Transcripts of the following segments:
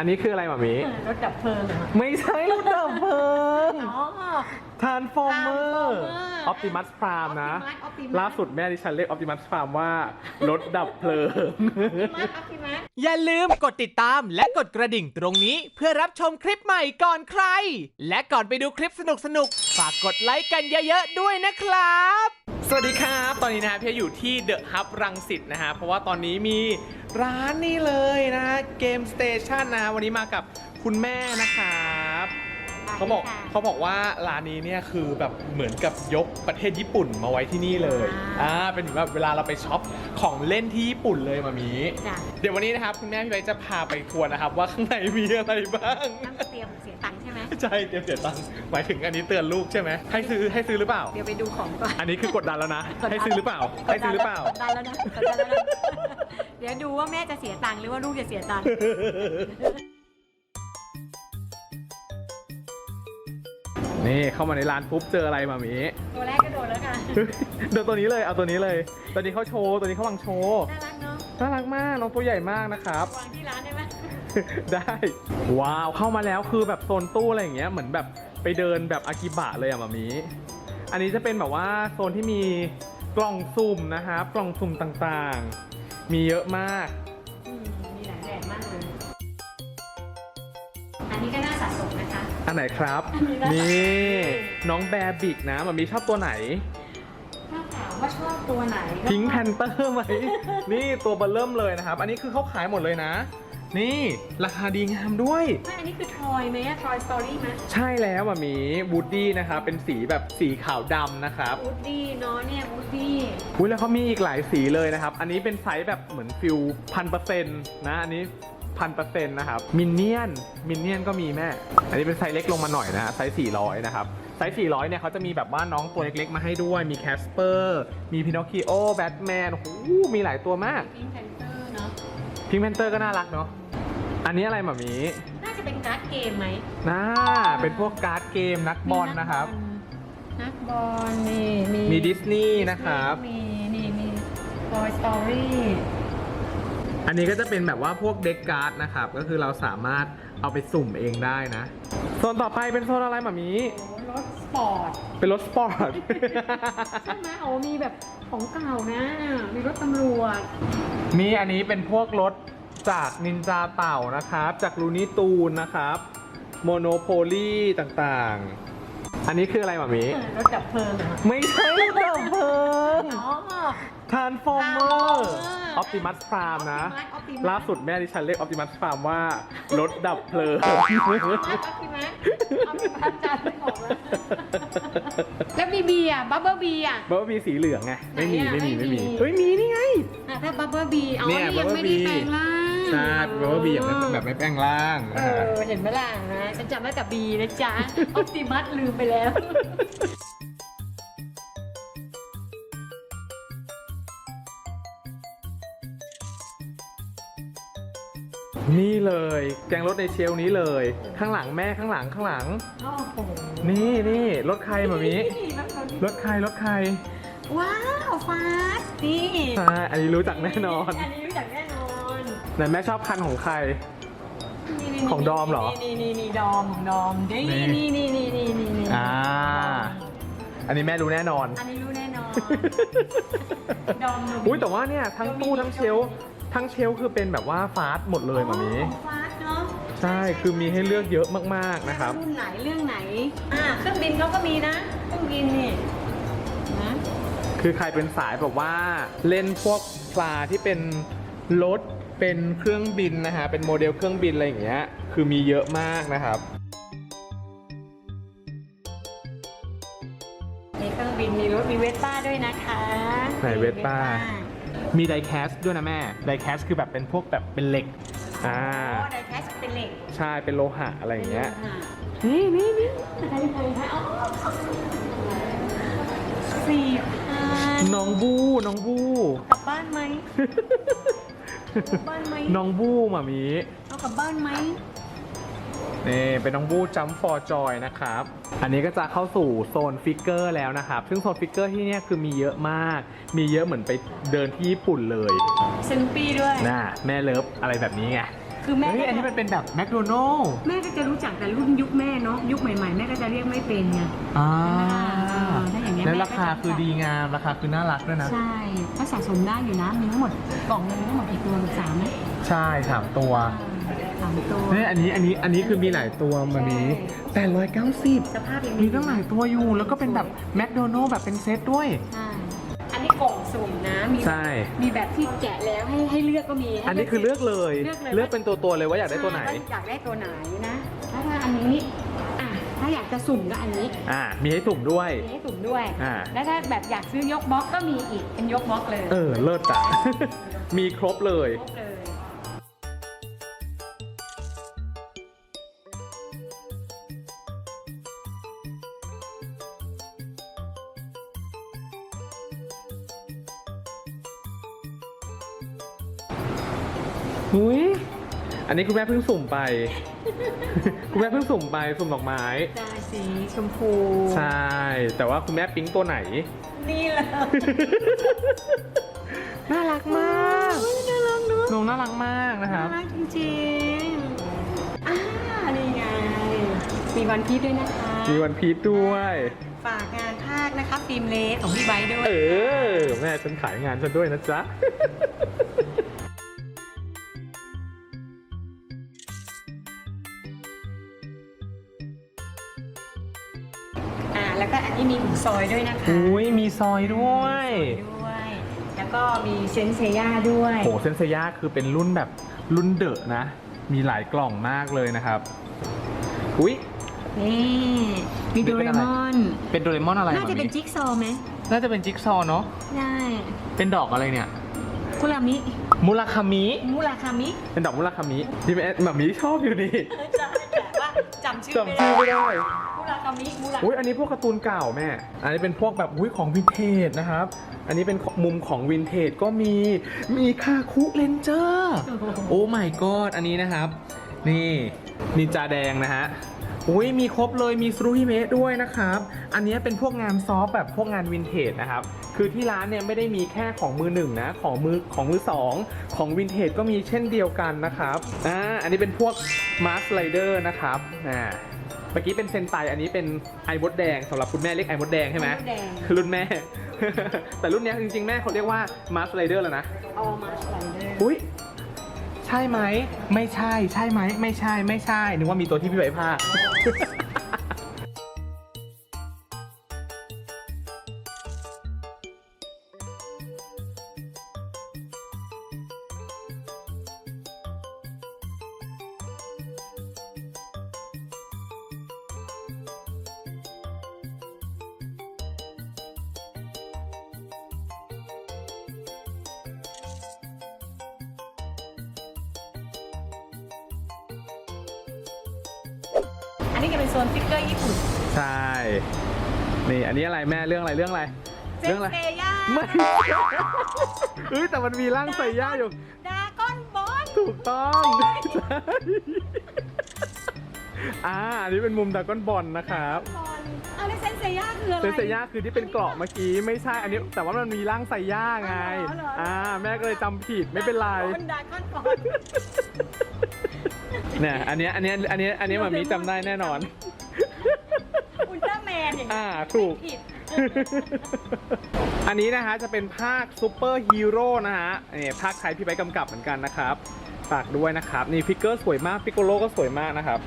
อันนี้คืออะไรหมามีรถดับเพลิงเหรอไม่ใช่รถดับเพลิงอ๋อ ทานฟอร์เมอร์ Transformer ออปติมัสพรามนะ Optimus Optimus ล่าสุดแม่ดิฉันเรียกออปติมัสพรามว่ารถดับเพลิง มาครับพี่แม็กอย่าลืมกดติดตามและกดกระดิ่งตรงนี้เพื่อรับชมคลิปใหม่ก่อนใคร และก่อนไปดูคลิปสนุกๆ ฝากกดไลค์กันเยอะๆ ด้วยนะครับ สวัสดีครับ ตอนนี้นะฮะพี่อยู่ที่เดอะฮับรังสิตนะฮะ เพราะว่าตอนนี้มีร้านนี่เลยนะ เกมสเตชันนะวันนี้มากับคุณแม่นะครับเขาบอกเขาบอกว่าร้านนี้เนี่ยคือแบบเหมือนกับยกประเทศญี่ปุ่นมาไว้ที่นี่เลยอ่าเป็นเหมือนแบบเวลาเราไปช็อปของเล่นที่ญี่ปุ่นเลยมามีจ้ะ เดี๋ยววันนี้นะครับคุณแม่พี่ไบร์ทจะพาไปทัวร์นะครับว่าข้างในมีอะไรบ้าง ต้องเตรียมเสียตังค์ใช่ไหม ใช่เตรียมเสียตังค์หมายถึงอันนี้เตือนลูกใช่ไหมให้ซื้อให้ซื้อหรือเปล่า เดี๋ยวไปดูของก่อนอันนี้คือกดดันแล้วนะ ให้ซื้อหรือเปล่า ให้ซื้อหรือเปล่า กดดันแล้วนะกดดันแล้วนะ เดี๋ยวดูว่าแม่จะเสียตังค์หรือว่าลูกจะเสียตังค์ นี่เข้ามาในร้านปุ๊บเจออะไรมามี ตัวแรกก็โดนแล้วค่ะ เดี๋ยวตัวนี้เลยเอาตัวนี้เลย ตัวนี้เขาโชว์ตัวนี้เขาวางโชว์น่ารักเนาะน่ารักมากน้องตัวใหญ่มากนะครับ วางที่ร้านได้ไหมได้ว้าวเข้ามาแล้วคือแบบโซนตู้อะไรอย่างเงี้ยเหมือนแบบไปเดินแบบอากิบะเลยอะมามีอันนี้จะเป็นแบบว่าโซนที่มีกล่องสุ่มนะครับกล่องสุ่มต่างๆ มีเยอะมาก อืมมีหลายแบบมากเลย อันนี้ก็น่าสะสมนะคะ อันไหนครับ อันนี้นะคะ นี่น้องแบบบิกนะมามีชอบตัวไหน ถ้าถามว่าชอบตัวไหนก็พิงแพนเตอร์ไหม นี่ตัวเบลเริ่มเลยนะครับ อันนี้คือเขาขายหมดเลยนะ นี่ราคาดีงามด้วย ไม่อันนี้คือทอยไหมอะทอยสตอรี่ไหมใช่แล้วมามีบูดดี้นะครับเป็นสีแบบสีขาวดำนะครับวูดดี้เนาะเนี่ยวูดดี้อุ้ยแล้วเขามีอีกหลายสีเลยนะครับ อันนี้เป็นไซส์แบบเหมือนฟิลพันเปอร์เซ็นต์นะอันนี้พันเปอร์เซ็นต์นะครับมินเนี่ยนมินเนี่ยนก็มีแม่ อันนี้เป็นไซส์เล็กลงมาหน่อยนะฮะไซส์400 นะครับ ไซส์ 400 เนี่ยเขาจะมีแบบว่าน้องตัวเล็กๆ มาให้ด้วยมีแคสเปอร์มีพินอคคิโอแบทแมนโอ้โหมีหลายตัวมาก พิงแพนเตอร์เนาะ พิงแพนเตอร์ก็น่ารักเนาะ อันนี้อะไรหมามีน่าจะเป็นการ์ดเกมไหมน่าเป็นพวกการ์ดเกมนักบอลนะครับ นักบอลนี่มีมีดิสนีย์นะครับ มีนี่มี Toy Story อันนี้ก็จะเป็นแบบว่าพวกเด็กการ์ดนะครับ ก็คือเราสามารถเอาไปสุ่มเองได้นะ โซนต่อไปเป็นโซนอะไรหมามี โอ้รถสปอร์ต เป็นรถสปอร์ต ใช่ไหมโอ้มีแบบ ของเก่านะ มีรถตำรวจมีอันนี้เป็นพวกรถจากนินจาเต่านะครับ จากลูนี่ตูนนะครับ โมโนโพลีต่างๆ อันนี้คืออะไรหมามีรถดับเพลิงเหรอไม่ใช่รถดับเพลิง อ๋อ ทานฟอร์เมอร์ Transformer ออปติมัสพรามนะ Optimus Optimus ล่าสุดแม่ดิฉันเรียกออปติมัสพรามว่ารถดับเพลิงเอาพี่แม็กเอาพี่พัดจานไม่ออกแล้ว แล้วบีบีอะบับเบิ้ลบีอะเพราะว่ามีสีเหลืองไงไม่มีไหนอะไม่มีไม่ไม่มีมีเฮ้ยมีนี่ไง อะถ้าบับเบิ้ลบีเอาเนี่นี่ยยังไม่ได้ Bumblebee แปลงร่างใช่เพราะว่าบีแบบไม่แบบไม่แป้งล่างเอนะฮะ อเห็นไหมล่ะนะฉันจำได้แต่บีนะจ๊ะออปติมัสลืมไปแล้ว นี่เลย แกงรถในเชลฟ์นี้เลย ข้างหลังแม่ข้างหลังข้างหลัง โอ้โหนี่นี่รถใครมามีรถเราดิรถใครรถใครว้าวฟาสนี่ใช่อันนี้รู้จักแน่นอนอันนี้รู้จักแน่นอนไหนแม่ชอบคันของใครนี่ของดอมเหรอนี่นี่นี่ดอมของดอมนี่นี่ นี่นี่นี่นี่นี่นี่อ่า อันนี้แม่รู้แน่นอน อันนี้รู้แน่นอน ดอมโนบิอุ้ยแต่ว่าเนี่ยทั้งตู้ทั้งเชลฟ์ ทั้งเชลฟ์คือเป็นแบบว่าฟาสต์หมดเลยมามีของฟาสเนาะใช่คือมีให้เลือกเยอะมากๆนะครับ รุ่นไหนเรื่องไหน อ่าเครื่องบินเขาก็มีนะเครื่องบินนี่นะคือใครเป็นสายแบบว่าเล่นพวกปลาที่เป็นรถเป็นเครื่องบินนะฮะเป็นโมเดลเครื่องบินอะไรอย่างเงี้ยคือมีเยอะมากนะครับ มีเครื่องบินมีรถมีเวสป้าด้วยนะคะไหนเวสป้า มีไดแคสด้วยนะแม่ไดแคสคือแบบเป็นพวกแบบเป็นเหล็กอ่าอ๋อไดแคสเป็นเหล็กใช่เป็นโลหะอะไรอย่างเงี้ยอ่านี่นี่นี่ใครใครใครอ๋อสี่พันน้องบู้น้องบู้กลับบ้านไหมกลับบ้านไหมน้องบู้หมามีเอากลับบ้านไหม นี่เป็นน้องบู้จัมฟอร์จอยนะครับ อันนี้ก็จะเข้าสู่โซนฟิกเกอร์แล้วนะครับ ซึ่งโซนฟิกเกอร์ที่เนี่ยคือมีเยอะมาก มีเยอะเหมือนไปเดินที่ญี่ปุ่นเลยสนุปปี้ด้วย น่าแม่เลิฟอะไรแบบนี้ไงคือคือแม่เฮ้ย อันนี้มันเป็นแบบแมคโดนัลล์แม่ก็จะรู้จักแต่รุ่นยุคแม่เนาะยุคใหม่ๆ แม่ก็จะเรียกไม่เป็นไงอ่าถ้าอย่างเงี้ยแล้วแม่ก็ราคาจะคือดีงาม ราคาคือน่ารักด้วยนะ ใช่ก็สะสมได้อยู่นะมีทั้งหมดกล่องหนึงทั้งหมดกี่ตัวลูกสามไหมใช่สามตัว สามตัวเนี่ยอันนี้อันนี้อันนี้คือมีหลายตัวมามีแปดร้อยเก้าสิบสภาพยังมีตั้งหลายตัวอยู่ แล้วก็เป็นแบบแมคโดนัลล์แบบเป็นเซตด้วย ใช่อันนี้กล่องสุ่มนะ มีใช่ มีแบบที่แกะแล้วให้ให้เลือกก็มีให้อันนี้คือเลือกเลย เลือกเลยเลือกเป็นตัวตัวๆเลยว่าอยากได้ตัวไหน ใช่าอยากได้ตัวไหนนะถ้าถ้าอันนี้อะถ้าอยากจะสุ่มก็อันนี้อ่า มีให้สุ่มด้วย มีให้สุ่มด้วย อ่า แล้วถ้าแบบอยากซื้อยกบล็อกก็มีอีกเป็นยกบล็อกเลยเออ เลิศอะมีครบเลย ครบเลย หุยอันนี้คุณแม่เพิ่งสุ่มไป คุณแม่เพิ่งสุ่มไปสุ่มดอกไม้ ได้สีชมพู ใช่ แต่ว่าคุณแม่ปิ๊งตัวไหน นี่เลยน่ารักมากน่ารักเนอะน้องน่ารักมากนะครับน่ารักจริงๆอ่านี่ไง มีวันพีชด้วยนะคะ มีวันพีชด้วย ฝากงานภาคนะคะฟิล์มเลสของพี่ไบร์ทด้วย เออ แม่ฉันขายงานฉันด้วยนะจ๊ะ ซอยด้วยนะคะ อุ้ยมีซอยด้วย ด้วย แล้วก็มีเซนเซย่าด้วยโหเซนเซย่าคือเป็นรุ่นแบบรุ่นเดอะนะ มีหลายกล่องมากเลยนะครับ อุ้ย นี่มีโดเรมอนเป็นโดเรมอนอะไรน่าจะเป็นจิ๊กจิ๊กซอว์ไหมน่าจะเป็นจิ๊กซอว์เนาะใช่เป็นดอกอะไรเนี่ย คุรามิมูราคามิ มูราคามิเป็นดอกมูราคามิที่แม่แบบนี้ชอบอยู่นี่ ใช่แต่ว่าจำชื่อจำชื่อไม่ได้มู ราคามิมูราอุ้ยอันนี้พวกการ์ตูนเก่าแม่ อันนี้เป็นพวกแบบอุ้ยของวินเทจนะครับ อันนี้เป็นมุมของวินเทจก็มี มีคาคุเลนเจอร์ โอ้ my god อันนี้นะครับ นี่นินจาแดงนะฮะอุ้ยมีครบเลยมีสรูฮิเมะด้วยนะครับ อันนี้เป็นพวกงานซอฟแบบพวกงานวินเทจนะครับ คือที่ร้านเนี่ยไม่ได้มีแค่ของมือหนึ่งนะ ของมือของมือสองของวินเทจก็มีเช่นเดียวกันนะครับ อ่า อันนี้เป็นพวกมาร์สไลเดอร์นะครับ อ่า เมื่อกี้เป็นเซนไตอันนี้เป็นไอมดแดงสำหรับคุณแม่เรียกไอมดแดงใช่ไหมไอมดแดงรุ่นแม่ แต่รุ่นเนี้ยจริงๆแม่เขาเรียกว่ามาร์สไลเดอร์แล้วนะ เอามาสไลเดอร์อุ้ยใช่ไหม ไม่ใช่ ใช่ไหม ไม่ใช่ ไม่ใช่ นึกว่ามีตัวที่พี่ใบผ้า อันนี้ก็เป็นโซนฟิกเกอร์ญี่ปุ่น ใช่ นี่อันนี้อะไรแม่เรื่องอะไรเรื่องอะไรเซเรื่นอะไรเซย่าไม่เอ้ยแต่มันมีร่างใส่ย่าอยู่ดาก้อนบอลถูกต้องใช่อ่าอันนี้เป็นมุมดรากอนบอลนะครับบอลเอาแล้วเซนเซย่าคืออะไรเซนเซย่าคือที่เป็นเกราะเมื่อกี้ไม่ใช่อันนี้ แต่ว่ามันมีร่างไซย่าไงอ๋อเหรอเหรออ่อ่าแม่ก็เลยจำผิดไม่เป็นไรดาก้อนบอล เนี่ยอันเนี้ยอันเนี้ยอันเนี้ยอันเนี้ยหมามีจำได้แน่นอน อุลตร้าแมนอย่างเงี้ยอ่าถูก ผิด อันนี้นะฮะจะเป็นภาคซูเปอร์ฮีโร่นะฮะนี่ภาคไทยพี่ไปกำกับเหมือนกันนะครับฝากด้วยนะครับ นี่ฟิกเกอร์สวยมากปิโกโลก็สวยมากนะครับ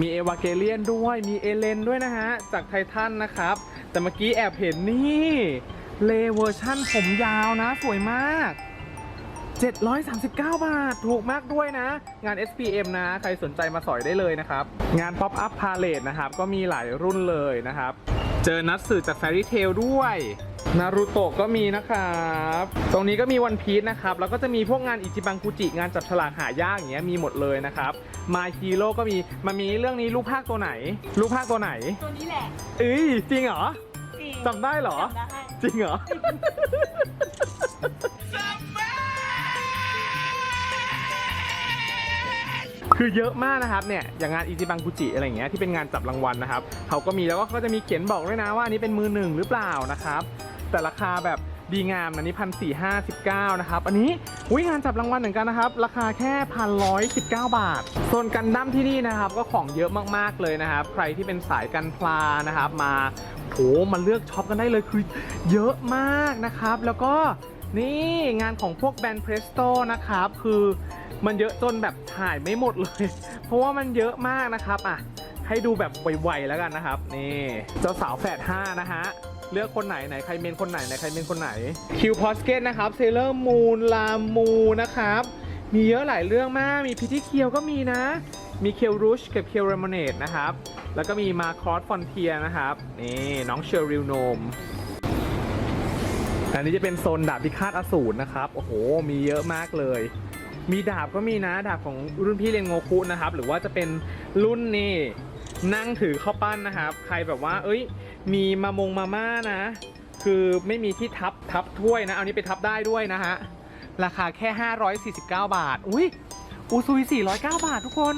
มีเอวาเกเลียนด้วยมีเอเลนด้วยนะฮะ จากไททันนะครับ แต่เมื่อกี้แอบเห็นนี่ เลเวอร์ชั่นผมยาวนะ สวยมาก 739 บาท ถูกมากด้วยนะ งาน SPM นะ ใครสนใจมาสอยได้เลยนะครับ งาน Pop Up Palette นะครับ ก็มีหลายรุ่นเลยนะครับ เจอนัดสื่อจาก Fairy Tail ด้วยนารูโตะก็มีนะครับ ตรงนี้ก็มีวันพี e นะครับ แล้วก็จะมีพวกงานอิจิบังกุจิ งานจับฉลากหายากอย่างเงี้ยมีหมดเลยนะครับ My Hero ก็มี มันมีเรื่องนี้ลูกภาคตัวไหนลูกภาคตัวไหน ตัวนี้แหละเอ้ยจริงเหรอจริงจำได้เหรอจำได้จริงเหรอ คือเยอะมากนะครับเนี่ยอย่างงานอิจิบังกุจิอะไรอย่างเงี้ยที่เป็นงานจับรางวัลนะครับเขาก็มีแล้วก็เขาจะมีเขียนบอกด้วยนะว่าอันนี้เป็นมือหนึ่งหรือเปล่านะครับ แต่ราคาแบบดีงามอันนี้พันสี่ห้าสิบเก้านะครับ อันนี้อุ้ยงานจับรางวัลเหมือนกันนะครับ ราคาแค่พันร้อยสิบเก้าบาทส่วนกันดั้มที่นี่นะครับ ก็ของเยอะมากๆเลยนะครับ ใครที่เป็นสายกันพลานะครับ มาโหมาเลือกช็อปกันได้เลยคือเยอะมากนะครับ แล้วก็ นี่งานของพวกแบรนด์เพรสโตนะครับ คือมันเยอะจนแบบถ่ายไม่หมดเลย เพราะว่ามันเยอะมากนะครับอะให้ดูแบบไวๆแล้วกันนะครับ นี่เจ้าสาวแฝด5นะฮะเลือกคนไหนไหนใครเมนคนไหนไหนใครเมนคนไหนคิวพอสเกตนะครับเซเลอร์มูนลามูนะครับ มีเยอะหลายเรื่องมาก มีพิธีเคียวก็มีนะ มีเคียวรูชกับเคียวเรมเนตนะครับ แล้วก็มีมาคอสฟอนเทียนะครับ นี่น้องเชอริลโนม อันนี้จะเป็นโซนดาบพิฆาตอสูรนะครับ โอ้โห มีเยอะมากเลย มีดาบก็มีนะ ดาบของรุ่นพี่เรียนโงคุนะครับ หรือว่าจะเป็นรุ่นนี่นั่งถือข้าวปั้นนะครับ ใครแบบว่า เอ้ย มีมามงมาม่านะ คือไม่มีที่ทับทับถ้วยนะ เอานี้ไปทับได้ด้วยนะฮะ ราคาแค่ 549 บาท อุ้ยอูซุย409 บาททุกคน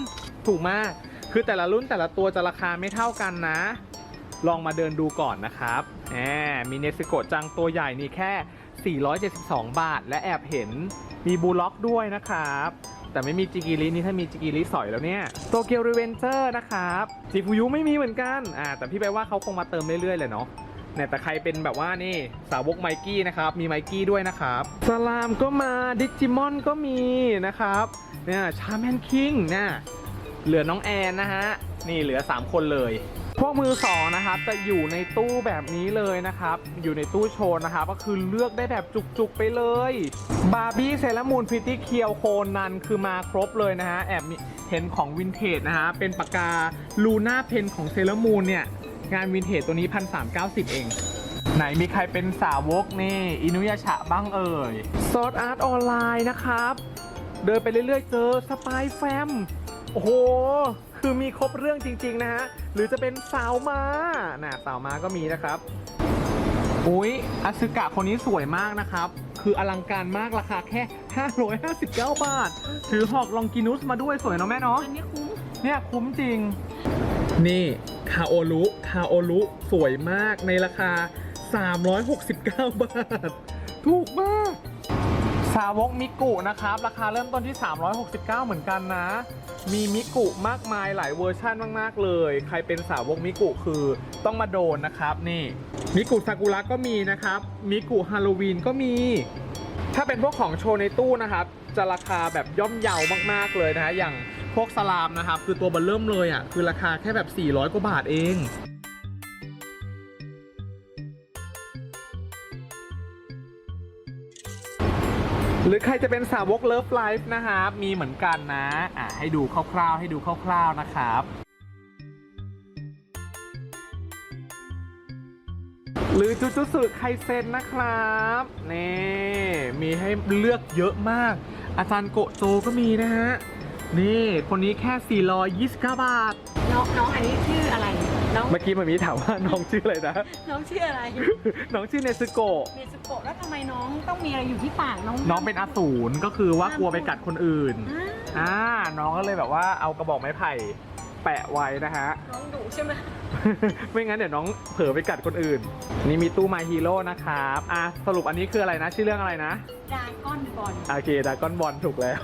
ถูกมาก คือแต่ละรุ่นแต่ละตัวจะราคาไม่เท่ากันนะ ลองมาเดินดูก่อนนะครับแหมมีเนสโกะจังตัวใหญ่นี่แค่ 472 บาท และแอบเห็นมีบูล็อกด้วยนะครับ แต่ไม่มีจิกิรินี่ถ้ามีจิกิริสอยแล้วเนี่ยโตเกียวรีเวนเจอร์นะครับจิฟูยุไม่มีเหมือนกันอ่าแต่พี่ไปว่าเขาคงมาเติมเรื่อยๆเลยเนาะเนี่ยแต่ใครเป็นแบบว่านี่สาวกไมกี้นะครับ มีไมกี้ด้วยนะครับสลามก็มาดิจิมอนก็มีนะครับเนี่ยชาแมนคิงเนี่ยเหลือน้องแอนนะฮะ นี่เหลือ 3 คนเลย พวกมือสองนะครับจะอยู่ในตู้แบบนี้เลยนะครับ อยู่ในตู้โชว์นะครับก็คือเลือกได้แบบจุกๆไปเลยบาร์บี้เซรามูนพิตตี้เคียวโคนันคือมาครบเลยนะฮะแอบเห็นของวินเทจนะฮะเป็นปากกาลูน่าเพนของเซรามูนเนี่ยงานวินเทจตัวนี้พันสามเก้าสิบเองไหนมีใครเป็นสาวกนี่อินุยาชะบ้างเอ่ยซอ d อาร์ตออนไลน์นะครับ เดินไปเรื่อยๆเจอสปายแฟม โอ้โห คือมีครบเรื่องจริง ๆ นะฮะ หรือจะเป็นสาวมาน่ะสาวมาก็มีนะครับอุ้ยอาซึกะคนนี้สวยมากนะครับ คืออลังการมากราคาแค่ 559 บาท ถือหอกลองกินุสมาด้วยสวยเนาะแม่เนาะ อันนี้คุ้ม เนี่ยคุ้มจริง นี่คาโอรุคาโอรุสวยมากในราคา 369 บาท ถูกมาก สาวกมิกุนะครับ ราคาเริ่มต้นที่ 369 เหมือนกันนะ มีมิกุมากมายหลายเวอร์ชั่นมาก ๆ เลย ใครเป็นสาวกมิกุคือต้องมาโดนนะครับนี่มิกุซากุระก็มีนะครับมิกุฮาโลวีนก็มี ถ้าเป็นพวกของโชว์ในตู้นะครับ จะราคาแบบย่อมเยาวมากๆเลยนะฮะอย่างพวกสลามนะครับ คือตัวเบันเริ่มเลยอะคือราคาแค่แบบ 400 กว่าบาทเอง หรือใครจะเป็นสาวกเลิฟไลฟ์นะครับ มีเหมือนกันนะอะให้ดูคร่าวๆ ให้ดูคร่าวๆนะครับหรือจูจูสึไคเซนนะครับนี่มีให้เลือกเยอะมาก อาจารย์โกโจก็มีนะฮะ นี่ คนนี้แค่ 429 บาท น้องน้องอันนี้ชื่ออะไร น้อง เมื่อกี้มันมีถามว่าน้องชื่ออะไรนะ น้องชื่ออะไร น้องชื่อเนซึโกะ เนสโกะแล้วทำไมน้องต้องมีอะไรอยู่ที่ปากน้องน้องเป็นอสูรก็คือว่ากลัวไปกัดคนอื่น อ่าอ่า น้องก็เลยแบบว่าเอากระบอกไม้ไผ่แปะไว้นะฮะ น้องดุใช่ไหมไม่งั้นเดี๋ยวน้องเผลอไปกัดคนอื่น นี่มีตู้มาฮีโร่นะครับอะสรุปอันนี้คืออะไรนะ ชื่อเรื่องอะไรนะ ดราก้อนบอลโอเคดากอนบอลถูกแล้ว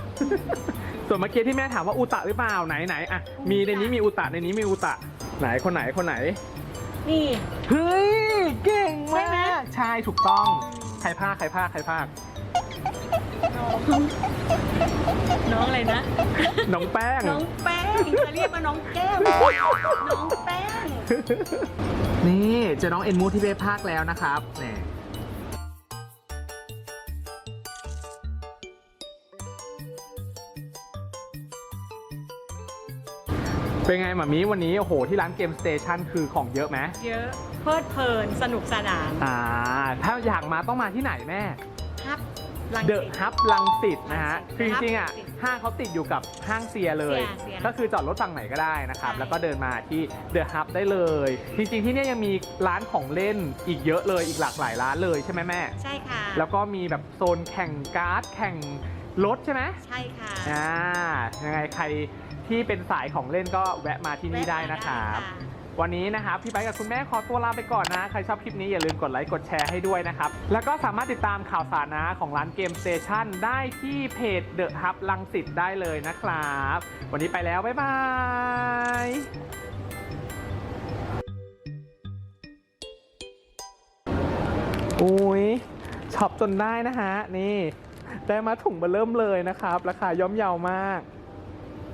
ส่วนเมื่อกี้ที่แม่ถามว่าอุตะหรือเปล่าไหนไหนอะมีในนี้มีอุตะในนี้มีอุตะ ไหนคนไหนคนไหน นี่ เฮ้ย เก่งใช่ไหมมากใช่ถูกต้อง ใครภาคใครภาคใครภาคน้องน้องอะไรนะ น้องแป้ง น้องแป้งจะเรียกว่าน้องแก้ว น้องแป้ง นี่เจอน้องเอ็นมูที่เบภาคแล้วนะครับนี่ เป็นไงหมามีวันนี้โอ้โหที่ร้านเกมสเตชันคือของเยอะไหมเยอะเพลิดเพลินสนุกสนานอ่าถ้าอยากมาต้องมาที่ไหนแม่ครับรังเดสิอะต ฮับลังสิตนะฮะรังสิตคือจริงๆอะรังสิตห้างเขาติดอยู่กับห้างเซียเลย เซียเซียก็คือจอดรถฝั่งไหนก็ได้นะครับ ใช่ แล้วก็เดินมาที่เดอะฮับได้เลย จริงๆที่เนี่ยยังมีร้านของเล่นอีกเยอะเลยอีกหลากหลายร้านเลยใช่ไหมแม่ ใช่ค่ะแล้วก็มีแบบโซนแข่งการ์ดแข่งรถใช่ไหมใช่ค่ะ อ่ายังไงใคร ที่เป็นสายของเล่นก็แวะมาที่นี่ได้นะครับแวะมาได้วันนี้นะครับพี่ไบค์กับคุณแม่ขอตัวลาไปก่อนนะ ใครชอบคลิปนี้อย่าลืมกดไลค์กดแชร์ให้ด้วยนะครับ แล้วก็สามารถติดตามข่าวสารนะของร้านเกมสเตชันได้ที่เพจ The Hub ลังสิตได้เลยนะครับ วันนี้ไปแล้ว บ๊ายบายอุ้ยช็อปจนได้นะฮะนี่ได้มาถุงเบอร์เริ่มเลยนะครับ ราคาย่อมเยาวมาก